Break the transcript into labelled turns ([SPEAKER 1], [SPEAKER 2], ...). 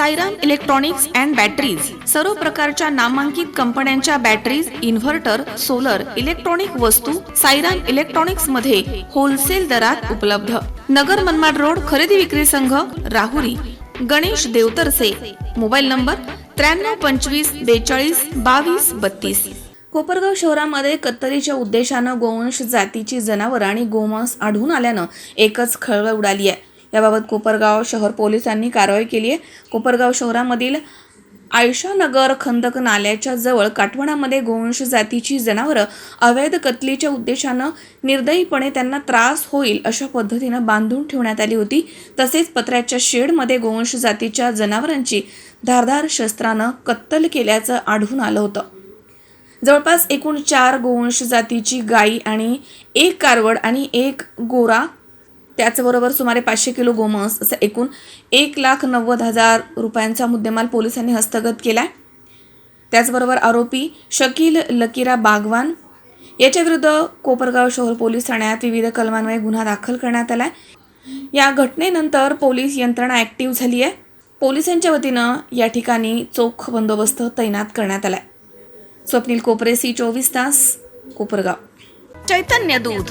[SPEAKER 1] Sairam electronics and batteries सर्व प्रकारच्या नामांकित कंपन्यांच्या बॅटरीज इन्व्हर्टर सोलर इलेक्ट्रॉनिक वस्तू सायराम इलेक्ट्रॉनिक्समध्ये होलसेल दरात उपलब्ध. नगर मनमाड रोड खरेदी विक्री संघ राहुरी. गणेश देवतरसे. मोबाईल नंबर त्र्याण्णव पंचवीस बेचाळीस बावीस बत्तीस. कोपरगाव शहरामध्ये कत्तलीच्या उद्देशानं गोवंश जातीची जनावरं आणि गोमांस आढळून आल्यानं एकच खळबळ उडाली आहे. याबाबत कोपरगाव शहर पोलिसांनी कारवाई केली आहे. कोपरगाव शहरामधील आयशानगर खंदक नाल्याच्या जवळ काटवणामध्ये गोवंश जातीची जनावरं अवैध कतलीच्या उद्देशानं निर्दयीपणे त्यांना त्रास होईल अशा पद्धतीनं बांधून ठेवण्यात आली होती. तसेच पत्र्याच्या शेडमध्ये गोवंश जातीच्या जनावरांची धारधार शस्त्रानं कत्तल केल्याचं आढळून आलं होतं. जवळपास एकूण चार गोवंश जातीची गाई आणि एक कारवड आणि एक गोरा त्याचबरोबर सुमारे पाचशे किलो गोमांस असं एकूण एक लाख नव्वद हजार रुपयांचा मुद्देमाल पोलिसांनी हस्तगत केला आहे त्याचबरोबर आरोपी शकील लकीरा बागवान याच्याविरुद्ध कोपरगाव शहर पोलीस ठाण्यात विविध कलमान्वये गुन्हा दाखल करण्यात आलाय. या घटनेनंतर पोलीस यंत्रणा ॲक्टिव्ह झाली आहे पोलिसांच्या वतीनं या ठिकाणी चोख बंदोबस्त तैनात करण्यात आलाय. स्वप्नील कोपरे सी चोवीस तास कोपरगाव. चैतन्य दूध